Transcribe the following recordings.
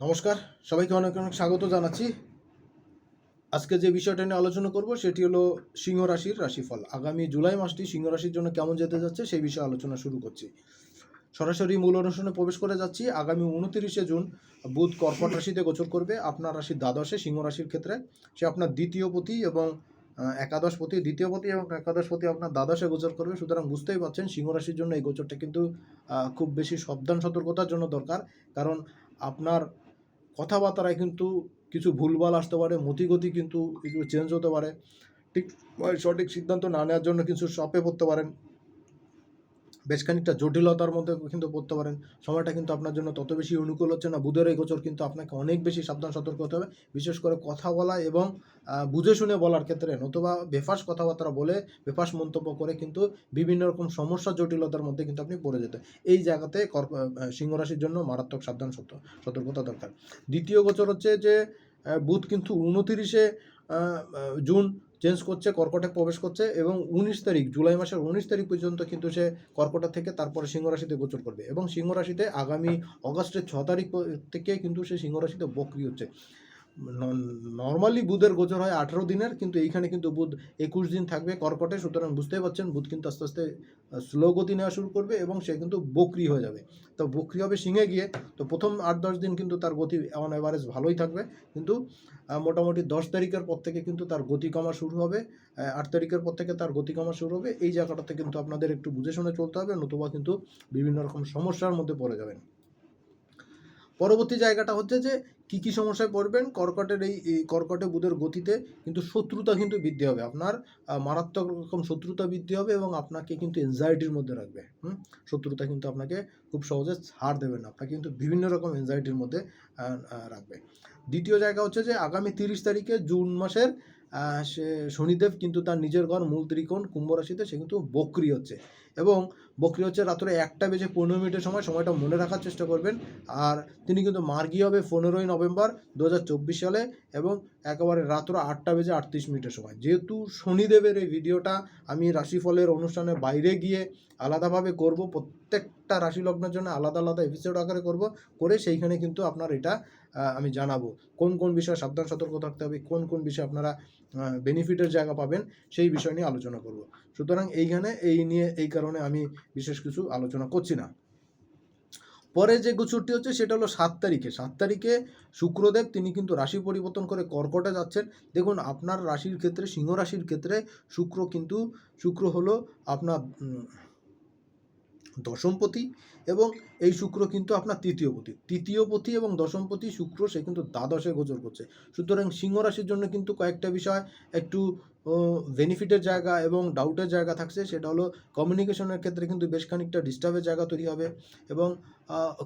নমস্কার, সবাইকে অনেক অনেক স্বাগত জানাচ্ছি। আজকে যে বিষয়টা নিয়ে আলোচনা করব সেটি হলো সিংহ রাশির রাশিফল। আগামী জুলাই মাসটি সিংহ রাশির জন্য কেমন যেতে যাচ্ছে সেই বিষয়ে আলোচনা শুরু করছি। সরাসরি মূল অনুষ্ঠানে প্রবেশ করে যাচ্ছি। আগামী উনতিরিশে জুন বুধ কর্কট রাশিতে গোচর করবে। আপনার রাশির দ্বাদশে সিংহ রাশির ক্ষেত্রে। সে আপনার দ্বিতীয় পতি এবং একাদশ পতি, দ্বিতীয় পতি এবং একাদশ পতি আপনার দ্বাদশে গোচর করবে। সুতরাং বুঝতেই পারছেন সিংহ রাশির জন্য এই গোচরটা কিন্তু খুব বেশি সাবধান সতর্কতার জন্য দরকার। কারণ আপনার কথাবার্তায় কিন্তু কিছু ভুলভাল আসতে পারে, মতিগতি কিন্তু কিছু চেঞ্জ হতে পারে। ঠিক, সঠিক সিদ্ধান্ত না নেওয়ার জন্য কিছু চাপে পড়তে পারেন। বেশ খানিকটা জটিলতার মধ্যে কিন্তু পড়তে পারেন। সময়টা কিন্তু আপনার জন্য তত বেশি অনুকূল হচ্ছে না। বুধের এই গোচর কিন্তু আপনাকে অনেক বেশি সাবধান, সতর্ক হতে হবে। বিশেষ করে কথা বলা এবং বুঝে শুনে বলার ক্ষেত্রে নতুবা বেফাস কথাবার্তা বলে বেফাস মন্তব্য করে কিন্তু বিভিন্ন রকম সমস্যা, জটিলতার মধ্যে কিন্তু আপনি পড়ে যেতে। এই জায়গাতে কর্ক সিংহ রাশির জন্য মারাত্মক সাবধান, সত- সতর্কতা দরকার। দ্বিতীয় গোচর হচ্ছে যে বুধ কিন্তু উনতিরিশে জুন চেঞ্জ করছে কর্কটে প্রবেশ করছে এবং উনিশ তারিখ, জুলাই মাসের উনিশ তারিখ পর্যন্ত কিন্তু সে কর্কটা থেকে তারপরে সিংহরাশিতে গোচর করবে এবং সিংহরাশিতে আগামী অগাস্টের ছ তারিখ থেকে কিন্তু সে সিংহরাশিতে রাশিতে বকরি হচ্ছে। নর্মালি বুধের গোচর হয় আঠেরো দিনের, কিন্তু এইখানে কিন্তু বুধ একুশ দিন থাকবে কর্কটে, সুতরাং বুঝতেই পারছেন বুধ কিন্তু আস্তে আস্তে স্লো গতি নেওয়া শুরু করবে এবং সে কিন্তু বকরি হয়ে যাবে। তো বকরি হবে সিংহে গিয়ে, তো প্রথম আট দশ দিন কিন্তু তার গতি অন অ্যাভারেজ ভালোই থাকবে, কিন্তু মোটামুটি দশ তারিখের পর থেকে কিন্তু তার গতি কমা শুরু হবে আট তারিখের পর থেকে তার গতি কমা শুরু হবে, এই জায়গাটাতে কিন্তু আপনাদের একটু বুঝে শুনে চলতে হবে, নতুবা কিন্তু বিভিন্ন রকম সমস্যার মধ্যে পড়ে যাবেন। পরবর্তী জায়গাটা হচ্ছে যে কি কি সমস্যায় পড়বেন? কর্কটের এই কর্কটে বুধের গতিতে কিন্তু শত্রুতা কিন্তু বৃদ্ধি হবে। আপনার মারাত্মক রকম শত্রুতা বৃদ্ধি হবে এবং আপনাকে কিন্তু এনজাইটির মধ্যে রাখবে। হুম? শত্রুতা কিন্তু আপনাকে খুব সহজে ছাড় দেবে না। আপনাকে কিন্তু বিভিন্ন রকম এনজাইটির মধ্যে রাখবে। দ্বিতীয় জায়গা হচ্ছে যে আগামী তিরিশ তারিখে জুন মাসের সে শনিদেব কিন্তু তার নিজের ঘর মূল ত্রিকোণ কুম্ভ রাশিতে, সে কিন্তু বক্রি হচ্ছে। এবং বক্রি হচ্ছে রাত্রে একটা বেজে পনেরো মিনিটের সময়, সময়টা মনে রাখার চেষ্টা করবেন। আর তিনি কিন্তু মার্গী হবে পনেরোই নভেম্বর দু হাজার চব্বিশ সালে এবং একেবারে রাত্র আটটা বেজে আটত্রিশ মিনিটের সময়। যেহেতু শনিদেবের এই ভিডিওটা আমি রাশিফলের অনুষ্ঠানে বাইরে গিয়ে আলাদাভাবে করব, প্রত্যেকটা রাশি লগ্নের জন্য আলাদা আলাদা এপিসোড আকারে করব, করে সেইখানে কিন্তু আপনার এটা আমি জানাব। কোন কোন বিষয়ে সাবধান, সতর্ক থাকতে হবে, কোন কোন বিষয়ে আপনারা বেনিফিটের জায়গা পাবেন, সেই বিষয় নিয়ে আলোচনা করব। সুতরাং এইখানে এই নিয়ে, এই কারণে আমি বিশেষ কিছু আলোচনা করছি না। পরে যে গোচরটি হচ্ছে, সেটা হলো সাত তারিখে। সাত তারিখে শুক্রদেব, তিনি কিন্তু রাশি পরিবর্তন করে কর্কটে যাচ্ছেন। দেখুন, আপনার রাশির ক্ষেত্রে, সিংহ রাশির ক্ষেত্রে শুক্র কিন্তু, শুক্র হলো আপনার দশমপতি এবং এই শুক্র কিন্তু আপনার তৃতীয় পতি। তৃতীয় পতি এবং দশমপতি শুক্র সে কিন্তু দ্বাদশে গোচর করছে। সুতরাং সিংহ রাশির জন্য কিন্তু কয়েকটা বিষয় একটু বেনিফিটের জায়গা এবং ডাউটের জায়গা থাকছে, সেটা হলো কমিউনিকেশনের ক্ষেত্রে কিন্তু বেশ খানিকটা ডিস্টার্বের জায়গা তৈরি হবে এবং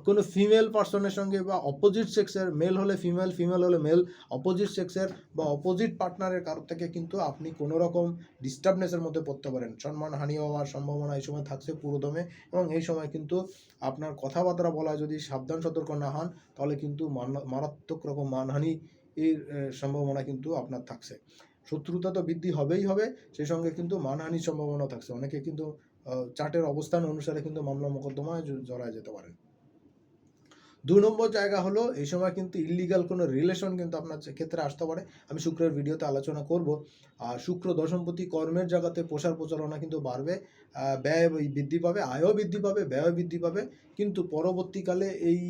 কোনো ফিমেল পার্সনের সঙ্গে বা অপোজিট সেক্সের মেল হলে ফিমেল ফিমেল হলে মেল অপোজিট সেক্সের বা অপোজিট পার্টনারের কারোর থেকে কিন্তু আপনি কোনো রকম ডিস্টার্বনেসের মধ্যে পড়তে পারেন। সম্মান, হানি হওয়ার সম্ভাবনা এই সময় থাকছে পুরোদমে এবং এই সময় কিন্তু আপনার কথাবার্তা বলা যদি সাবধান, সতর্ক না হন, তাহলে কিন্তু মারাত্মক রকম মানহানি এর সম্ভাবনা কিন্তু আপনার থাকছে। শত্রুতা তো বৃদ্ধি হবেই হবে, সেই সঙ্গে কিন্তু মানহানির সম্ভাবনা থাকছে। অনেকে কিন্তু চার্টের অবস্থান অনুসারে কিন্তু মামলা মোকদ্দমায় জড়ায় যেতে পারেন। দু নম্বর জায়গা হলো, এই সময় কিন্তু ইলিগাল কোনো রিলেশন কিন্তু আপনার ক্ষেত্রে আসতে পারে। আমি শুক্রের ভিডিওতে আলোচনা করব। আর শুক্র দশমপতি কর্মের জায়গাতে প্রসার প্রচারণা কিন্তু বাড়বে ব্যয় বৃদ্ধি পাবে, আয়ও বৃদ্ধি পাবে ব্যয় বৃদ্ধি পাবে। কিন্তু পরবর্তীকালে এই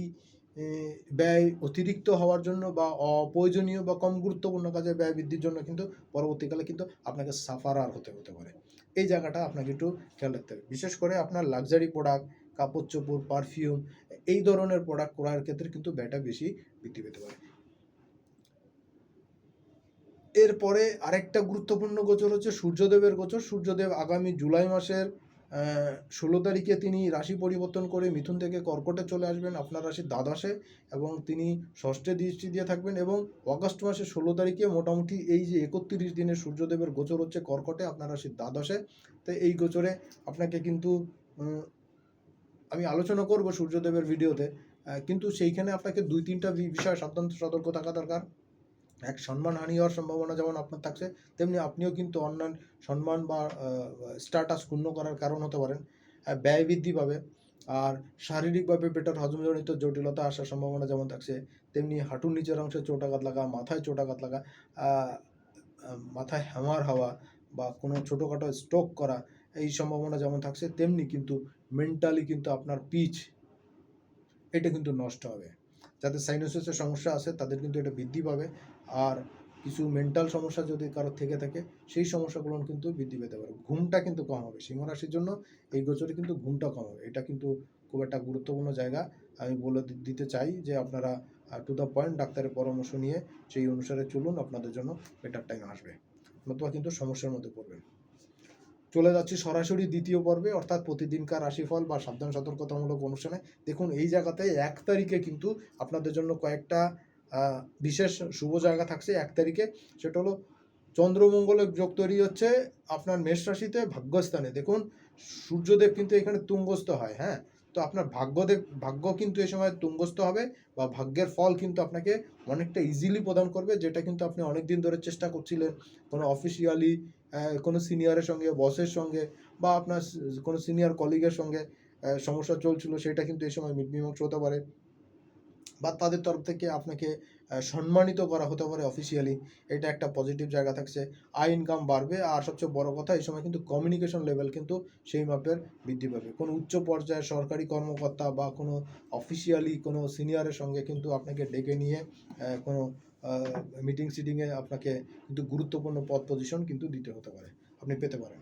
ব্যয় অতিরিক্ত হওয়ার জন্য বা অপ্রয়োজনীয় বা কম গুরুত্বপূর্ণ কাজে ব্যয় বৃদ্ধির জন্য কিন্তু পরবর্তীকালে কিন্তু আপনাকে সাফারার হতে হতে পারে। এই জায়গাটা আপনাকে একটু খেয়াল রাখতে হবে। বিশেষ করে আপনার লাক্সারি প্রোডাক্ট কাপড় চোপড় পারফিউম এই ধরনের প্রোডাক্ট করার ক্ষেত্রে কিন্তু ব্যয়টা বেশি বৃদ্ধি পেতে পারে। এরপরে আরেকটা গুরুত্বপূর্ণ গোচর হচ্ছে সূর্যদেবের গোচর। সূর্যদেব আগামী জুলাই মাসের ষোলো তারিখে তিনি রাশি পরিবর্তন করে মিথুন থেকে কর্কটে চলে আসবেন আপনার রাশির দ্বাদশে এবং তিনি ষষ্ঠে দৃষ্টি দিয়ে থাকবেন এবং অগস্ট মাসের ষোলো তারিখে মোটামুটি এই যে একত্রিশ দিনের সূর্যদেবের গোচর হচ্ছে কর্কটে আপনার রাশির দ্বাদশে। তো এই গোচরে আপনাকে কিন্তু আমি আলোচনা করব সূর্যদেবের ভিডিওতে কিন্তু সেইখানে আপনাকে দুই তিনটা বিষয় সাবধান, সতর্ক থাকা দরকার। এক সম্মানহানি হওয়ার সম্ভাবনা যেমন আপনার থাকছে, তেমনি আপনিও কিন্তু অন্যান্য সম্মান বা স্ট্যাটাস ক্ষুণ্ণ করার কারণ হতে পারেন ব্যয় বৃদ্ধি পাবে, আর শারীরিকভাবে পেটের হজমজনিত জটিলতা আসার সম্ভাবনা যেমন থাকছে, তেমনি হাঁটুর নিচের অংশে চোটাঘাত লাগা, মাথায় চোটাঘাত লাগা মাথায় হ্যামার হওয়া বা কোনো ছোটোখাটো স্ট্রোক করা, এই সম্ভাবনা যেমন থাকছে, তেমনি কিন্তু মেন্টালি কিন্তু আপনার পিচ, এটা কিন্তু নষ্ট হবে। যাদের সাইনোসিসের সমস্যা আছে, তাদের কিন্তু এটা বৃদ্ধি পাবে আর কিছু মেন্টাল সমস্যা যদি কারোর থেকে থাকে, সেই সমস্যাগুলো কিন্তু বৃদ্ধি পেতে পারে। ঘুমটা কিন্তু কম হবে। সিংহ রাশির জন্য এই গোচরে কিন্তু ঘুমটা কম হবে। এটা কিন্তু খুব একটা গুরুত্বপূর্ণ জায়গা। আমি বলে দিতে চাই যে আপনারা টু দ্য পয়েন্ট ডাক্তারের পরামর্শ নিয়ে সেই অনুসারে চলুন, আপনাদের জন্য বেটার টাইম আসবে। নতুবা কিন্তু সমস্যার মধ্যে পড়বেন। চলে যাচ্ছি সরাসরি দ্বিতীয় পর্বে, অর্থাৎ প্রতিদিনকার রাশিফল বা সাবধান সতর্কতামূলক অনুষ্ঠানে। দেখুন, এই জায়গাতে এক তারিখে কিন্তু আপনাদের জন্য কয়েকটা বিশেষ শুভ জায়গা থাকছে এক তারিখে। সেটা হলো চন্দ্রমঙ্গলের যোগ তৈরি হচ্ছে আপনার মেষ রাশিতে ভাগ্যস্থানে। দেখুন, সূর্যদেব কিন্তু এখানে তুঙ্গস্থ হয় হ্যাঁ? তো আপনার ভাগ্যদেব, ভাগ্য কিন্তু এই সময় তুঙ্গস্থ হবে বা ভাগ্যের ফল কিন্তু আপনাকে অনেকটা ইজিলি প্রদান করবে, যেটা কিন্তু আপনি অনেক দিন ধরে চেষ্টা করছিলেন। কোনো অফিসিয়ালি কোনো সিনিয়রের সঙ্গে বসের সঙ্গে বা আপনার কোনো সিনিয়র কলিগের সঙ্গে সমস্যা চলছিল, সেটা কিন্তু এই সময় মীমাংসা হতে পারে। বা তাদের তরফ থেকে আপনাকে সম্মানিত করা হতে পারে অফিসিয়ালি এটা একটা পজিটিভ জায়গা থাকছে। আয় ইনকাম বাড়বে। আর সবচেয়ে বড় কথা, এই সময় কিন্তু কমিউনিকেশন লেভেল কিন্তু সেই মাপের বৃদ্ধি পাবে। কোনো উচ্চ পর্যায়ের সরকারি কর্মকর্তা বা কোনো অফিসিয়ালি কোনো সিনিয়রের সঙ্গে কিন্তু আপনাকে ডেকে নিয়ে কোনো মিটিং সিটিংয়ে আপনাকে কিন্তু গুরুত্বপূর্ণ পদ পজিশন কিন্তু দিতে হতে পারে। আপনি পেতে পারেন।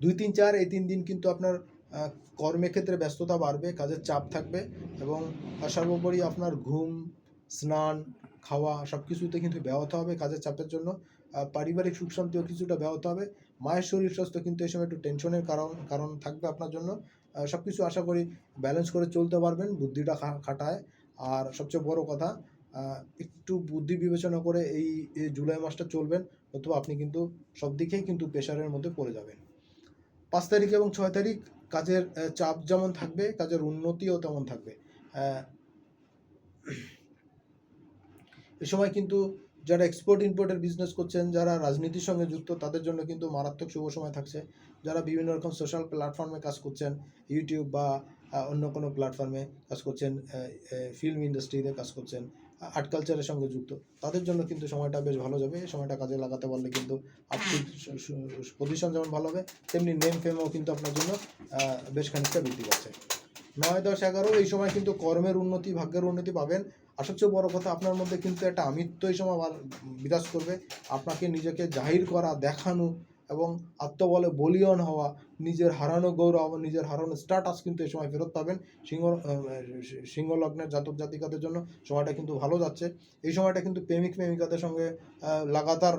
দুই তিন চার, এই তিন দিন কিন্তু আপনার আহ, কর্মের ক্ষেত্রে ব্যস্ততা বাড়বে কাজের চাপ থাকবে এবং সর্বোপরি আপনার ঘুম স্নান খাওয়া সব কিছুতে কিন্তু ব্যাহত হবে কাজের চাপের জন্য। পারিবারিক সুখ শান্তিও কিছুটা ব্যাহত হবে। মায়ের শরীর স্বাস্থ্য কিন্তু এই সময় একটু টেনশনের কারণ কারণ থাকবে আপনার জন্য। সব কিছু আশা করি ব্যালেন্স করে চলতে পারবেন বুদ্ধিটা খাটায়। আর সবচেয়ে বড় কথা একটু বুদ্ধি বিবেচনা করে এই জুলাই মাসটা চলবেন অথবা আপনি কিন্তু সব দিকেই কিন্তু প্রেশারের মধ্যে পড়ে যাবেন। পাঁচ তারিখ এবং ছয় তারিখ কাজের চাপ যেমন থাকবে, কাজের উন্নতিও তেমন থাকবে। এ সময় কিন্তু যারা এক্সপোর্ট ইম্পোর্টের বিজনেস করছেন, যারা রাজনীতির সঙ্গে যুক্ত, তাদের জন্য কিন্তু মারাত্মক শুভ সময় থাকছে। যারা বিভিন্ন রকম সোশ্যাল প্ল্যাটফর্মে কাজ করছেন ইউটিউব বা অন্য কোনো প্ল্যাটফর্মে কাজ করছেন ফিল্ম ইন্ডাস্ট্রিতে কাজ করছেন আর্ট কালচারের সঙ্গে যুক্ত। তাদের জন্য কিন্তু সময়টা বেশ ভালো যাবে। এই সময়টা কাজে লাগাতে পারলে কিন্তু আর্থিক পজিশন যেমন ভালো হবে তেমনি নেম ফেমও কিন্তু আপনার জন্য বেশ খানিকটা বৃদ্ধি পাচ্ছে। নয় দশ এগারো এই সময় কিন্তু কর্মের উন্নতি ভাগ্যের উন্নতি পাবেন। আর সবচেয়ে বড় কথা আপনার মধ্যে কিন্তু একটা আমিত্ব এই সময় বিরাজ করবে। আপনাকে নিজেকে জাহির করা দেখানো এবং আত্মবলে বলিয়ন হওয়া নিজের হারানো গৌরব, নিজের হারানো স্ট্যাটাস কিন্তু এই সময় ফেরত পাবেন। সিংহ সিংহ লগ্নের জাতক জাতিকাদের জন্য সময়টা কিন্তু ভালো যাচ্ছে। এই সময়টা কিন্তু প্রেমিক প্রেমিকাদের সঙ্গে লাগাতার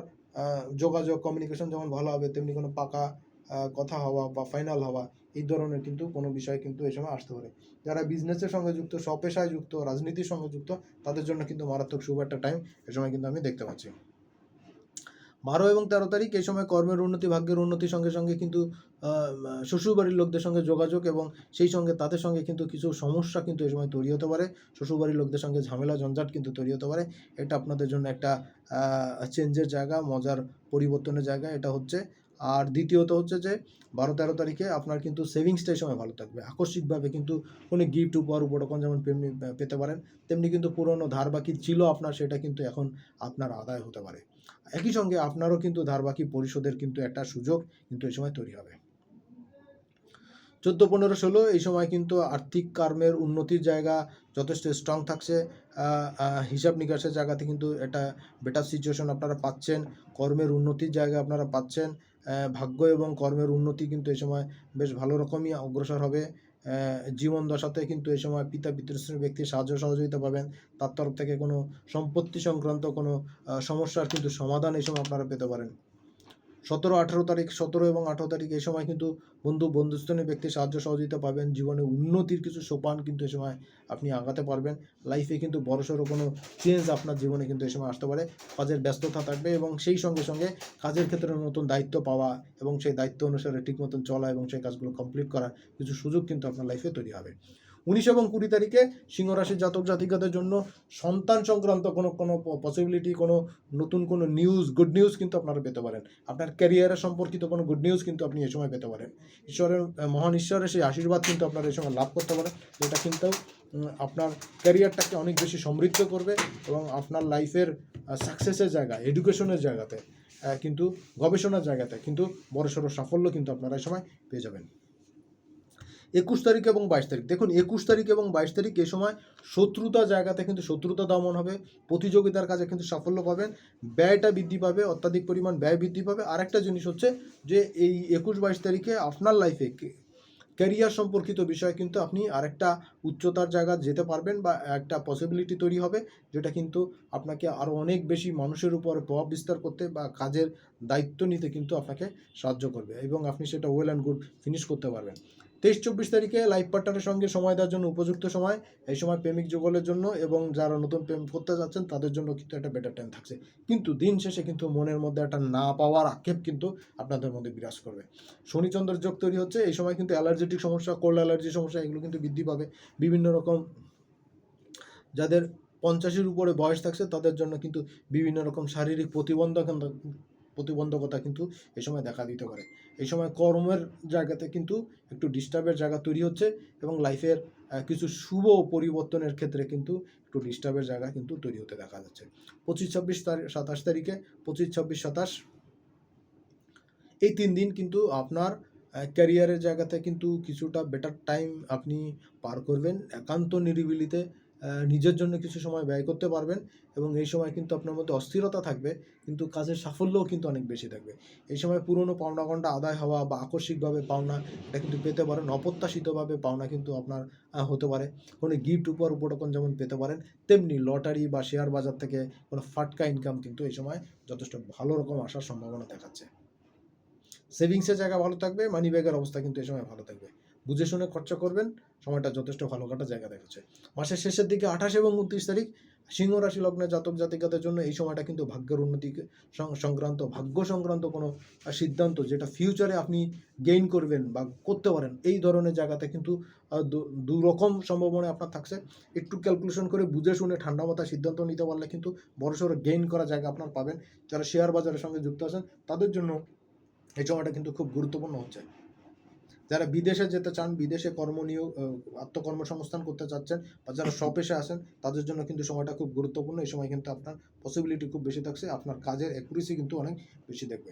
যোগাযোগ কমিউনিকেশন যেমন ভালো হবে, তেমনি কোনো পাকা কথা হওয়া বা ফাইনাল হওয়া, এই ধরনের কিন্তু কোনো বিষয় কিন্তু এই সময় আসতে পারে। যারা বিজনেসের সঙ্গে যুক্ত স্বপেশায় যুক্ত, রাজনীতির সঙ্গে যুক্ত, তাদের জন্য কিন্তু মারাত্মক শুভ একটা টাইম এ সময় কিন্তু আমি দেখতে পাচ্ছি। বারো এবং তেরো তারিখ এই সময় কর্মের উন্নতি, ভাগ্যের উন্নতির সঙ্গে সঙ্গে কিন্তু শ্বশুরবাড়ির লোকদের সঙ্গে যোগাযোগ এবং সেই সঙ্গে তাদের সঙ্গে কিন্তু কিছু সমস্যা কিন্তু এই সময় তৈরি হতে পারে। শ্বশুরবাড়ির লোকদের সঙ্গে ঝামেলা, ঝঞ্ঝাট কিন্তু তৈরি হতে পারে। এটা আপনাদের জন্য একটা চেঞ্জের জায়গা, মজার পরিবর্তনের জায়গা, এটা হচ্ছে। আর দ্বিতীয়ত হচ্ছে যে, বারো তেরো তারিখে আপনার কিন্তু সেভিংসটা এই সময় ভালো থাকবে। আকস্মিকভাবে কিন্তু কোনো গিফট উপহার উপরকম যেমন পেতে পারেন, তেমনি কিন্তু পুরনো ধার বাকি ছিল আপনার, সেটা কিন্তু এখন আপনার আদায় হতে পারে। একই সঙ্গে আপনারও কিন্তু ধার বাকি পরিশোধের কিন্তু একটা সুযোগ কিন্তু এই সময় তৈরি হবে। চোদ্দ, পনেরো, ষোলো, এই সময় কিন্তু আর্থিক কর্মের উন্নতির জায়গা যথেষ্ট স্ট্রং থাকছে। হিসাব নিকাশের জায়গাতে কিন্তু এটা বেটার সিচুয়েশন আপনারা পাচ্ছেন। কর্মের উন্নতির জায়গা আপনারা পাচ্ছেন। ভাগ্য এবং কর্মের উন্নতি কিন্তু এই সময় বেশ ভালো রকমই অগ্রসর হবে। জীবন দশাতে কিন্তু এই সময় পিতা পিতৃশ্রেণীর ব্যক্তির সাহায্য সহযোগিতা পাবেন। তার তরফ থেকে কোনো সম্পত্তি সংক্রান্ত কোনো সমস্যার কিন্তু সমাধান এই সময় আপনারা পেতে পারেন। সতেরো, আঠেরো তারিখ, সতেরো এবং আঠেরো তারিখ এই সময় কিন্তু বন্ধু বন্ধুস্থানীয় ব্যক্তির সাহায্য সহযোগিতা পাবেন। জীবনে উন্নতির কিছু সোপান কিন্তু এ সময় আপনি আগাতে পারবেন। লাইফে কিন্তু বড়সড় কোনো চেঞ্জ আপনার জীবনে কিন্তু এ সময় আসতে পারে। কাজের ব্যস্ততা থাকবে এবং সেই সঙ্গে সঙ্গে কাজের ক্ষেত্রে নতুন দায়িত্ব পাওয়া এবং সেই দায়িত্ব অনুসারে ঠিক মতন চলা এবং সেই কাজগুলো কমপ্লিট করার কিছু সুযোগ কিন্তু আপনার লাইফে তৈরি হবে। উনিশ এবং কুড়ি তারিখে সিংহ রাশির জাতক জাতিকাদের জন্য সন্তান সংক্রান্ত কোনো কোনো পসিবিলিটি কোনো নতুন কোনো নিউজ গুড নিউজ কিন্তু আপনারা পেতে পারেন। আপনার ক্যারিয়ারের সম্পর্কিত কোনো গুড নিউজ কিন্তু আপনি এই সময় পেতে পারেন। ঈশ্বরের, মহান ঈশ্বরের সেই আশীর্বাদ কিন্তু আপনারা এই সময় লাভ করতে পারেন, যেটা কিন্তু আপনার ক্যারিয়ারটাকে অনেক বেশি সমৃদ্ধ করবে এবং আপনার লাইফের সাকসেসের জায়গা এডুকেশনের জায়গাতে কিন্তু গবেষণার জায়গাতে কিন্তু বড়সড় সাফল্য কিন্তু আপনারা এই সময় পেয়ে যাবেন। একুশ তারিখ এবং বাইশ তারিখ। দেখুন, একুশ তারিখ এবং বাইশ তারিখ এ সময় শত্রুতা জায়গাতে কিন্তু শত্রুতা দমন হবে, প্রতিযোগিতার কাজে কিন্তু সাফল্য পাবেন, ব্যয়টা বৃদ্ধি পাবে, অত্যাধিক পরিমাণ ব্যয় বৃদ্ধি পাবে। আরেকটা জিনিস হচ্ছে যে এই একুশ বাইশ তারিখে আপনার লাইফে ক্যারিয়ার সম্পর্কিত বিষয় কিন্তু আপনি আরেকটা উচ্চতার জায়গা যেতে পারবেন বা একটা পসিবিলিটি তৈরি হবে, যেটা কিন্তু আপনাকে আরও অনেক বেশি মানুষের উপর প্রভাব বিস্তার করতে বা কাজের দায়িত্ব নিতে কিন্তু আপনাকে সাহায্য করবে এবং আপনি সেটা ওয়েল অ্যান্ড গুড ফিনিশ করতে পারবেন। তেইশ চব্বিশ তারিখে লাইফ পার্টনারের সঙ্গে সময় দেওয়ার জন্য উপযুক্ত সময়। এই সময় প্রেমিক যুগলের জন্য এবং যারা নতুন প্রেম করতে যাচ্ছেন, তাদের জন্য কিন্তু একটা বেটার টাইম থাকছে। কিন্তু দিন শেষে কিন্তু মনের মধ্যে একটা না পাওয়ার আক্ষেপ কিন্তু আপনাদের মধ্যে বিরাজ করবে। শনিচন্দ্রের যোগ তৈরি হচ্ছে, এই সময় কিন্তু অ্যালার্জেটিক সমস্যা কোল্ড অ্যালার্জি সমস্যা, এগুলো কিন্তু বৃদ্ধি পাবে। বিভিন্ন রকম যাদের পঞ্চাশের উপরে বয়স থাকছে, তাদের জন্য কিন্তু বিভিন্ন রকম শারীরিক প্রতিবন্ধক প্রতিবন্ধকতা কিন্তু এই সময় দেখা দিতে পারে। এই সময় কর্মের জায়গাতে কিন্তু একটু ডিস্টার্বের জায়গা তৈরি হচ্ছে এবং লাইফের কিছু শুভ পরিবর্তনের ক্ষেত্রে কিন্তু একটু ডিস্টার্বের জায়গা কিন্তু তৈরি হতে দেখা যাচ্ছে। পঁচিশ ছাব্বিশ তারিখ সাতাশ তারিখে, পঁচিশ ছাব্বিশ সাতাশ, এই তিন দিন কিন্তু আপনার ক্যারিয়ারের জায়গাতে কিন্তু কিছুটা বেটার টাইম আপনি পার করবেন। একান্ত নিরিবিলিতে নিজের জন্য কিছু সময় ব্যয় করতে পারবেন এবং এই সময় কিন্তু আপনার মধ্যে অস্থিরতা থাকবে, কিন্তু কাজের সাফল্যও কিন্তু অনেক বেশি থাকবে। এই সময় পুরনো পাওনা গন্ডা আদায় হওয়া বা আকস্মিকভাবে পাওনা, এটা কিন্তু পেতে পারেন, অপ্রত্যাশিতভাবে পাওনা কিন্তু আপনার হতে পারে। কোনো গিফট উপর উপটকন যেমন পেতে পারেন, তেমনি লটারি বা শেয়ার বাজার থেকে কোনো ফাটকা ইনকাম কিন্তু এই সময় যথেষ্ট ভালো রকম আসার সম্ভাবনা দেখাচ্ছে। সেভিংসের জায়গা ভালো থাকবে মানি ব্যাগের অবস্থা কিন্তু এই সময় ভালো থাকবে। বুঝে শুনে খরচা করবেন। সময়টা যথেষ্ট ভালো কাটা জায়গা দেখাচ্ছে মাসের শেষের দিকে আঠাশ এবং উনত্রিশ তারিখ, সিংহ রাশি লগ্নের জাতক জাতিকাদের জন্য এই সময়টা কিন্তু ভাগ্যের উন্নতি সংক্রান্ত, ভাগ্য সংক্রান্ত কোনো সিদ্ধান্ত যেটা ফিউচারে আপনি গেইন করবেন বা করতে পারেন, এই ধরনের জায়গাতে কিন্তু দু রকম সম্ভাবনা আপনার থাকছে। একটু ক্যালকুলেশন করে বুঝে শুনে ঠান্ডা মাথায় সিদ্ধান্ত নিতে পারলে কিন্তু বড়সড় গেইন করা জায়গা আপনার পাবেন। যারা শেয়ার বাজারের সঙ্গে যুক্ত আছেন, তাদের জন্য এই সময়টা কিন্তু খুব গুরুত্বপূর্ণ হচ্ছে। যারা বিদেশে যেতে চান বিদেশে কর্ম নিয়োগ আত্মকর্মসংস্থান করতে চাচ্ছেন বা যারা স্বপেশে আসেন তাদের জন্য কিন্তু সময়টা খুব গুরুত্বপূর্ণ। এই সময় কিন্তু আপনার পসিবিলিটি খুব বেশি থাকছে। আপনার কাজের অ্যাকুরেসি কিন্তু অনেক বেশি দেখবে।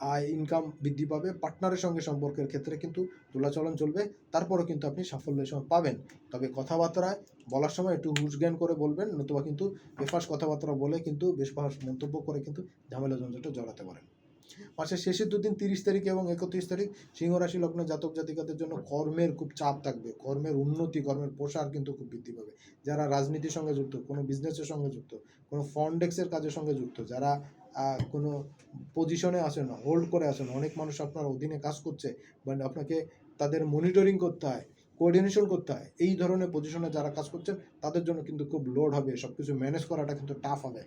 আয় ইনকাম বৃদ্ধি পাবে। পার্টনারের সঙ্গে সম্পর্কের ক্ষেত্রে কিন্তু দোলাচলন চলবে। তারপরও কিন্তু আপনি সাফল্য সময় পাবেন। তবে কথাবার্তায় বলার সময় একটু হুশ জ্ঞান করে বলবেন নতুবা কিন্তু বেফাস কথাবার্তা বলে কিন্তু বেশফাস মন্তব্য করে কিন্তু ঝামেলা ঝঞ্ঝাটে জড়াতে পারেন। মাসের শেষের দুদিন তিরিশ তারিখ এবং একত্রিশ তারিখ সিংহ রাশি লগ্ন জাতক জাতিকাদের জন্য কর্মের খুব চাপ থাকবে। কর্মের উন্নতি, কর্মের প্রসার কিন্তু খুব বৃদ্ধি পাবে। যারা রাজনীতির সঙ্গে যুক্ত, কোনো বিজনেসের সঙ্গে যুক্ত, কোনো ফন্ডেক্সের কাজের সঙ্গে যুক্ত, যারা কোনো পজিশনে আসেন হোল্ড করে আসেন অনেক মানুষ আপনার অধীনে কাজ করছে মানে আপনাকে তাদের মনিটরিং করতে হয় কোঅর্ডিনেশন করতে হয়, এই ধরনের পজিশনে যারা কাজ করছেন, তাদের জন্য কিন্তু খুব লোড হবে সব কিছু ম্যানেজ করাটা কিন্তু টাফ হবে।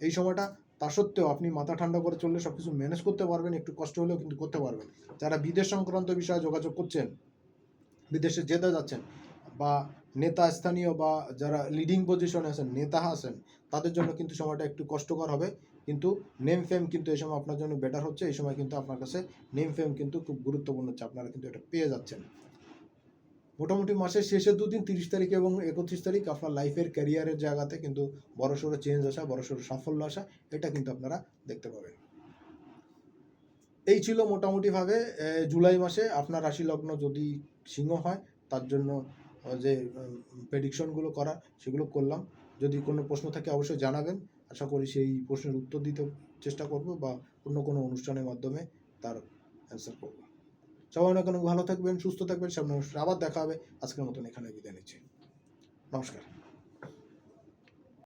এই সময়টা তা সত্ত্বেও আপনি মাথা ঠান্ডা করে চললে সব কিছু ম্যানেজ করতে পারবেন, একটু কষ্ট হলেও কিন্তু করতে পারবেন। যারা বিদেশ সংক্রান্ত বিষয়ে যোগাযোগ করছেন, বিদেশে যেতে যাচ্ছেন বা নেতা স্থানীয় বা যারা লিডিং পজিশনে আছেন, নেতা আছেন, তাদের জন্য কিন্তু সময়টা একটু কষ্টকর হবে। কিন্তু নেম ফেম কিন্তু এই সময় আপনার জন্য বেটার হচ্ছে, এই সময় কিন্তু আপনার কাছে নেম ফেম কিন্তু খুব গুরুত্বপূর্ণ হচ্ছে, আপনারা কিন্তু এটা পেয়ে যাচ্ছেন। মোটামুটি মাসের শেষের দুদিন, তিরিশ তারিখ এবং একত্রিশ তারিখ আপনার লাইফের ক্যারিয়ারের জায়গাতে কিন্তু বড়সড় চেঞ্জ আসা বড়সড় সাফল্য আসা, এটা কিন্তু আপনারা দেখতে পাবেন। এই ছিল মোটামুটিভাবে জুলাই মাসে আপনার রাশি লগ্ন যদি সিংহ হয়, তার জন্য যে প্রেডিকশনগুলো করা সেগুলো করলাম। যদি কোনো প্রশ্ন থাকে অবশ্যই জানাবেন। আশা করি সেই প্রশ্নের উত্তর দিতে চেষ্টা করব বা অন্য কোনো অনুষ্ঠানের মাধ্যমে তার অ্যান্সার করব। সবাই অনেক অনেক ভালো থাকবেন, সুস্থ থাকবেন, সামনে আবার দেখা হবে। আজকের মতন এখানে বিদায় নিচ্ছি। নমস্কার।